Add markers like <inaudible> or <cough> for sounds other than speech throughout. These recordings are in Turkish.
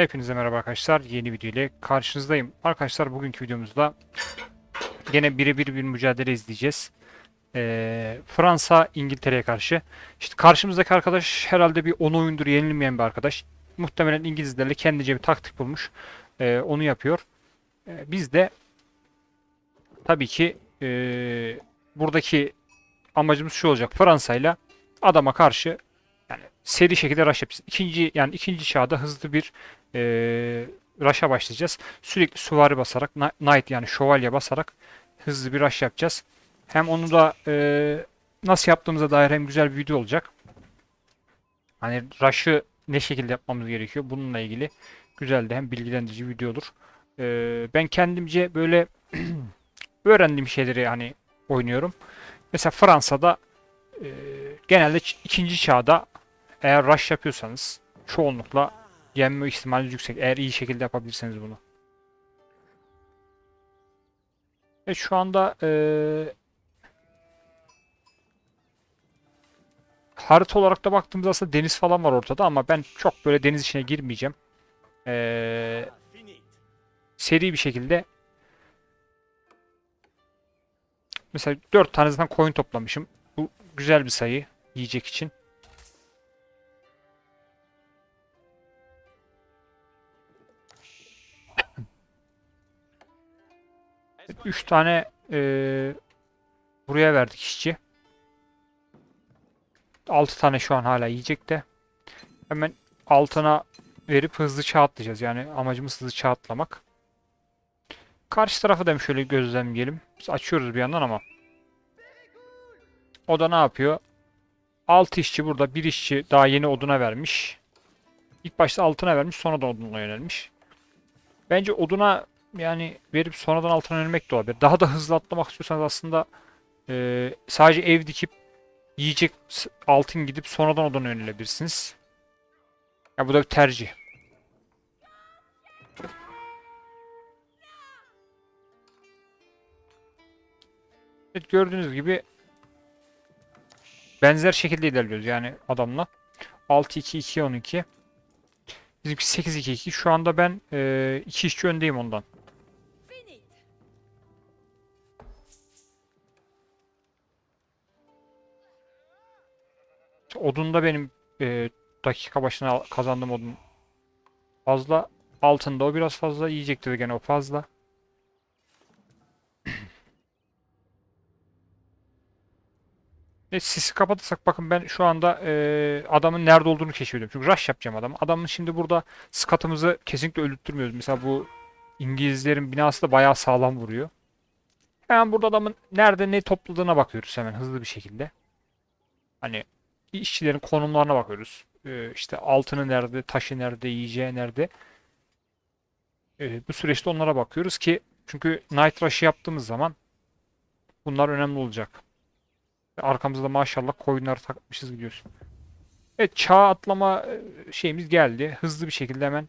Hepinize merhaba arkadaşlar. Yeni video ile karşınızdayım. Arkadaşlar bugünkü videomuzda gene birebir bir mücadele izleyeceğiz. Ee, Fransa İngiltere'ye karşı. İşte karşımızdaki arkadaş herhalde bir 10 oyundur yenilmeyen bir arkadaş. Muhtemelen İngilizlerle kendince bir taktik bulmuş. Ee, onu yapıyor. Ee, biz de tabii ki ee, buradaki amacımız şu olacak. Fransa'yla adama karşı yani seri şekilde rush yapacağız. İkinci yani ikinci çağda hızlı bir e, rush'a başlayacağız. Sürekli süvari basarak, kni- knight yani şövalye basarak hızlı bir rush yapacağız. Hem onu da e, nasıl yaptığımıza dair hem güzel bir video olacak. Hani rush'ı ne şekilde yapmamız gerekiyor bununla ilgili güzel de hem bilgilendirici video olur. E, ben kendimce böyle <clears throat> öğrendiğim şeyleri hani oynuyorum. Mesela Fransa'da e, genelde ikinci çağda eğer rush yapıyorsanız çoğunlukla yenme ihtimaliniz yüksek. Eğer iyi şekilde yapabilirseniz bunu. Evet şu anda eee harita olarak da baktığımızda aslında deniz falan var ortada ama ben çok böyle deniz içine girmeyeceğim. Eee, seri bir şekilde mesela 4 tane zaten coin toplamışım. Bu güzel bir sayı yiyecek için. 3 tane eee, buraya verdik işçi. 6 tane şu an hala yiyecekte. Hemen altına verip hızlı çağ atlayacağız. Yani amacımız hızlı çağ atlamak. Karşı tarafı da şöyle gözlemleyelim. Biz açıyoruz bir yandan ama. O da ne yapıyor? 6 işçi burada. Bir işçi daha yeni oduna vermiş. İlk başta altına vermiş sonra da oduna yönelmiş. Bence oduna yani verip sonradan altına yönelmek de olabilir. Daha da hızlı atlamak istiyorsanız aslında e, sadece ev dikip yiyecek altın gidip sonradan odana yönelebilirsiniz. Ya bu da bir tercih. Evet gördüğünüz gibi benzer şekilde ilerliyoruz yani adamla. 6-2-2-12 Bizimki 8-2-2. Şu anda ben 2 işçi öndeyim ondan. Odunda benim e, dakika başına kazandığım odun fazla. Altında o biraz fazla. Yiyecektir gene o fazla. E, sisi kapatırsak bakın ben şu anda e, adamın nerede olduğunu keşfediyorum. Çünkü rush yapacağım adamı. Adamın şimdi burada skatımızı kesinlikle öldürtmüyoruz. Mesela bu İngilizlerin binası da bayağı sağlam vuruyor. Hemen burada adamın nerede ne topladığına bakıyoruz hemen hızlı bir şekilde. Hani işçilerin konumlarına bakıyoruz. E, işte altını nerede, taşı nerede, yiyeceği nerede. E, bu süreçte onlara bakıyoruz ki çünkü night rush'ı yaptığımız zaman bunlar önemli olacak. Arkamızda maşallah koyunları takmışız gidiyoruz. Evet çağ atlama e, şeyimiz geldi. Hızlı bir şekilde hemen.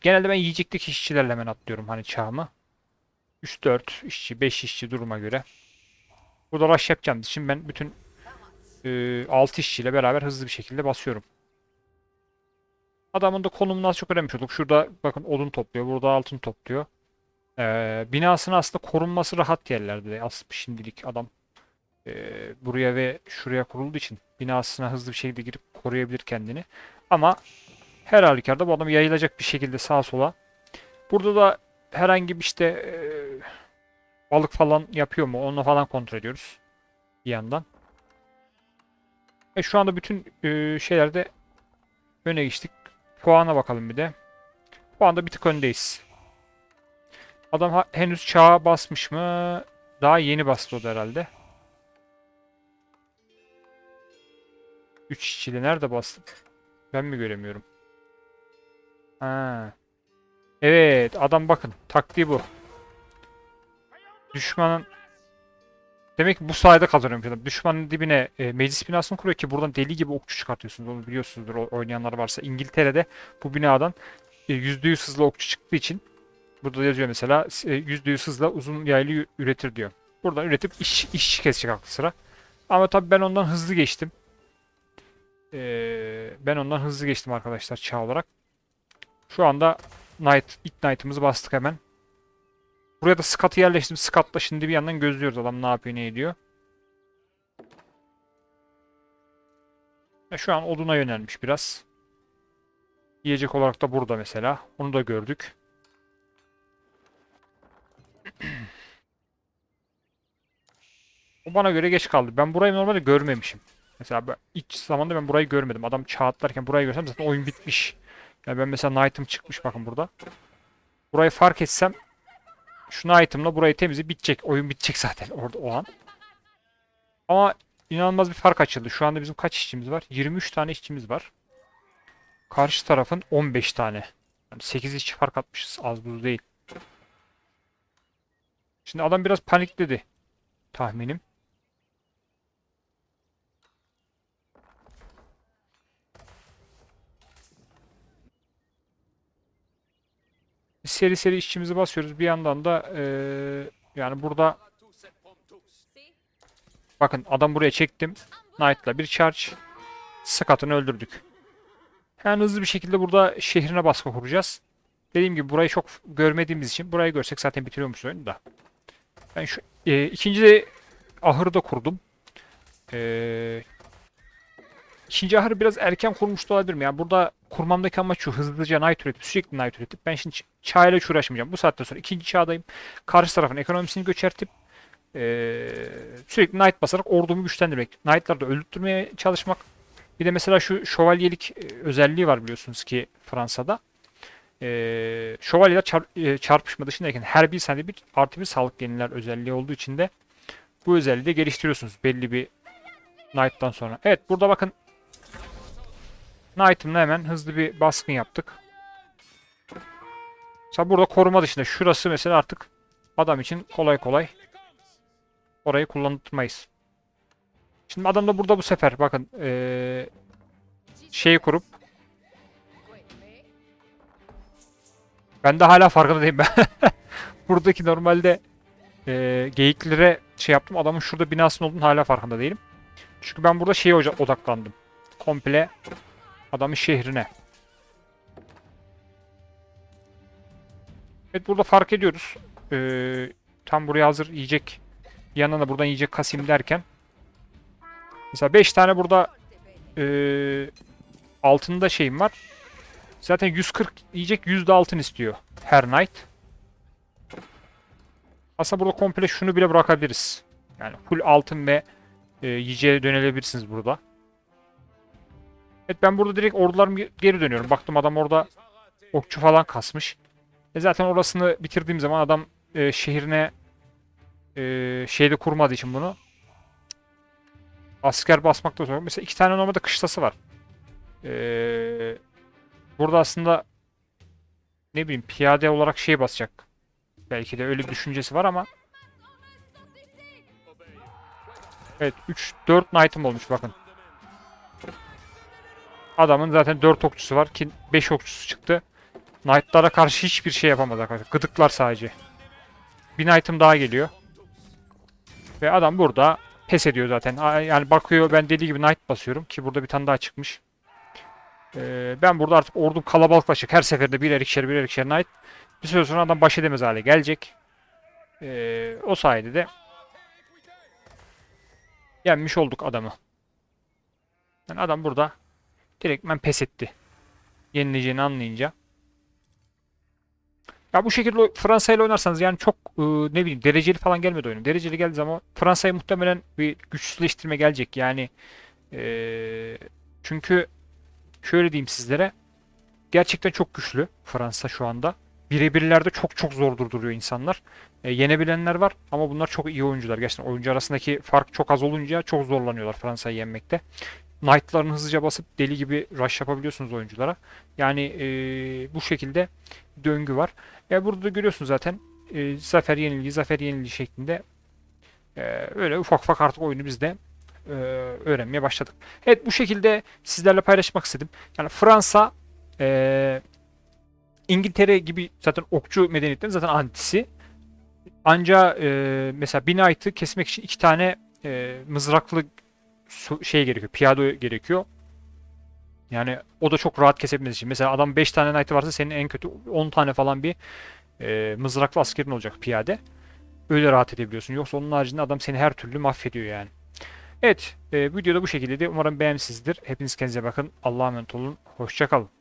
Genelde ben yiyecekteki işçilerle hemen atlıyorum hani çağımı. 3-4 işçi, 5 işçi duruma göre. Burada rush yapacağım için ben bütün e, 6 işçiyle beraber hızlı bir şekilde basıyorum. Adamın da konumunu az çok öğrenmiş olduk. Şurada bakın odun topluyor. Burada altın topluyor. Ee, binasının aslında korunması rahat yerlerde. Aslında şimdilik adam e, buraya ve şuraya kurulduğu için binasına hızlı bir şekilde girip koruyabilir kendini. Ama her halükarda bu adam yayılacak bir şekilde sağa sola. Burada da herhangi bir işte e, balık falan yapıyor mu onu falan kontrol ediyoruz bir yandan. E şu anda bütün e, şeylerde öne geçtik. Puana bakalım bir de. Puanda bir tık öndeyiz. Adam ha- henüz çağa basmış mı? Daha yeni bastı o da herhalde. 3 işçili nerede bastık? Ben mi göremiyorum? Ha. Evet adam bakın taktiği bu. Düşmanın Demek ki bu sayede kazanıyorum. Düşmanın dibine e, meclis binasını kuruyor ki buradan deli gibi okçu çıkartıyorsunuz. Onu biliyorsunuzdur oynayanlar varsa. İngiltere'de bu binadan e, %100 hızlı okçu çıktığı için burada yazıyor mesela e, %100 hızla uzun yaylı üretir diyor. Buradan üretip iş, işçi kesecek aklı sıra. Ama tabii ben ondan hızlı geçtim. Ee, ben ondan hızlı geçtim arkadaşlar çağ olarak. Şu anda Knight, ilk Knight'ımızı bastık hemen. Buraya da Scott'ı yerleştim. Scott'la şimdi bir yandan gözlüyoruz adam ne yapıyor ne ediyor. Ya şu an oduna yönelmiş biraz. Yiyecek olarak da burada mesela. Onu da gördük. O bana göre geç kaldı. Ben burayı normalde görmemişim. Mesela ben, ilk zamanda ben burayı görmedim. Adam çağ atlarken burayı görsem zaten oyun bitmiş. Yani ben mesela Knight'ım çıkmış bakın burada. Burayı fark etsem şu item'la burayı temizleyip bitecek. Oyun bitecek zaten orada o an. Ama inanılmaz bir fark açıldı. Şu anda bizim kaç işçimiz var? 23 tane işçimiz var. Karşı tarafın 15 tane. Yani 8 işçi fark atmışız. Az buz değil. Şimdi adam biraz panikledi. Tahminim. Seri seri işçimizi basıyoruz. Bir yandan da eee, yani burada bakın adam buraya çektim. Knight'la bir charge. Scott'ını öldürdük. Hemen hızlı bir şekilde burada şehrine baskı kuracağız. Dediğim gibi burayı çok görmediğimiz için burayı görsek zaten bitiriyormuş oyunu da. Ben şu e, ikinci de ahırı da kurdum. E, ikinci ahırı biraz erken kurmuş da olabilirim. Yani burada kurmamdaki amaç şu hızlıca night üretip sürekli night üretip ben şimdi ç- çağ ile hiç uğraşmayacağım. Bu saatten sonra ikinci çağdayım. Karşı tarafın ekonomisini göçertip e, sürekli night basarak ordumu güçlendirmek. Knight'ları da öldürtmeye çalışmak. Bir de mesela şu şövalyelik e, özelliği var biliyorsunuz ki Fransa'da. Ee, şövalyeler çar- e, çarpışma dışındayken her bir saniye bir artı bir sağlık yeniler özelliği olduğu için de bu özelliği de geliştiriyorsunuz belli bir Knight'tan sonra. Evet burada bakın Knight'ımla hemen hızlı bir baskın yaptık. Mesela burada koruma dışında şurası mesela artık adam için kolay kolay orayı kullandırmayız. Şimdi adam da burada bu sefer bakın ee, şeyi kurup Ben de hala farkında değilim ben. <laughs> Buradaki normalde e, geyiklere şey yaptım. Adamın şurada binasının olduğunu hala farkında değilim. Çünkü ben burada şeye odaklandım. Komple adamın şehrine. Evet burada fark ediyoruz. Ee, tam buraya hazır yiyecek yanına da buradan yiyecek kasayım derken mesela 5 tane burada ee, altında şeyim var. Zaten 140 yiyecek yüzde altın istiyor her night. Aslında burada komple şunu bile bırakabiliriz. Yani full altın ve e, yiyeceğe dönelebilirsiniz burada. Evet ben burada direkt ordularım ge- geri dönüyorum. Baktım adam orada okçu falan kasmış. E zaten orasını bitirdiğim zaman adam e, şehrine e, şeyde kurmadığı için bunu asker basmakta zor. Mesela iki tane normalde kışlası var. Eee Burada aslında ne bileyim piyade olarak şey basacak. Belki de öyle bir düşüncesi var ama Evet 3 4 knight'ım olmuş bakın. Adamın zaten 4 okçusu var ki 5 okçusu çıktı. Knight'lara karşı hiçbir şey yapamaz arkadaşlar. Gıdıklar sadece. Bir knight'ım daha geliyor. Ve adam burada pes ediyor zaten. Yani bakıyor ben dediği gibi knight basıyorum ki burada bir tane daha çıkmış. Ee, ben burada artık ordum kalabalıklaşacak. Her seferinde birer ikişer birer ikişer knight. Bir süre sonra adam baş edemez hale gelecek. Ee, o sayede de yenmiş olduk adamı. Yani adam burada direktmen pes etti. Yenileceğini anlayınca. Ya bu şekilde Fransa ile oynarsanız yani çok e, ne bileyim dereceli falan gelmedi oyunun. Dereceli geldiği zaman Fransa'ya muhtemelen bir güçsüzleştirme gelecek. Yani e, çünkü şöyle diyeyim sizlere. Gerçekten çok güçlü Fransa şu anda. Birebirlerde çok çok zor durduruyor insanlar. E, yenebilenler var ama bunlar çok iyi oyuncular. Gerçekten oyuncu arasındaki fark çok az olunca çok zorlanıyorlar Fransa'yı yenmekte. Knight'larını hızlıca basıp deli gibi rush yapabiliyorsunuz oyunculara. Yani e, bu şekilde döngü var. E, burada da görüyorsunuz zaten e, zafer yenilgi, zafer yenilgi şeklinde e, öyle ufak ufak artık oyunu biz de e, öğrenmeye başladık. Evet bu şekilde sizlerle paylaşmak istedim. Yani Fransa e, İngiltere gibi zaten okçu medeniyetlerin zaten antisi. Anca e, mesela bir knight'ı kesmek için iki tane e, mızraklı şey gerekiyor. Piyade gerekiyor. Yani o da çok rahat kesebilmesi için. Mesela adam 5 tane knight'ı varsa senin en kötü 10 tane falan bir e, mızraklı askerin olacak piyade. Öyle rahat edebiliyorsun. Yoksa onun haricinde adam seni her türlü mahvediyor yani. Evet, e, video da bu şekildeydi. Umarım beğenmişsinizdir. Hepiniz kendinize bakın. Allah'a emanet olun. Hoşçakalın.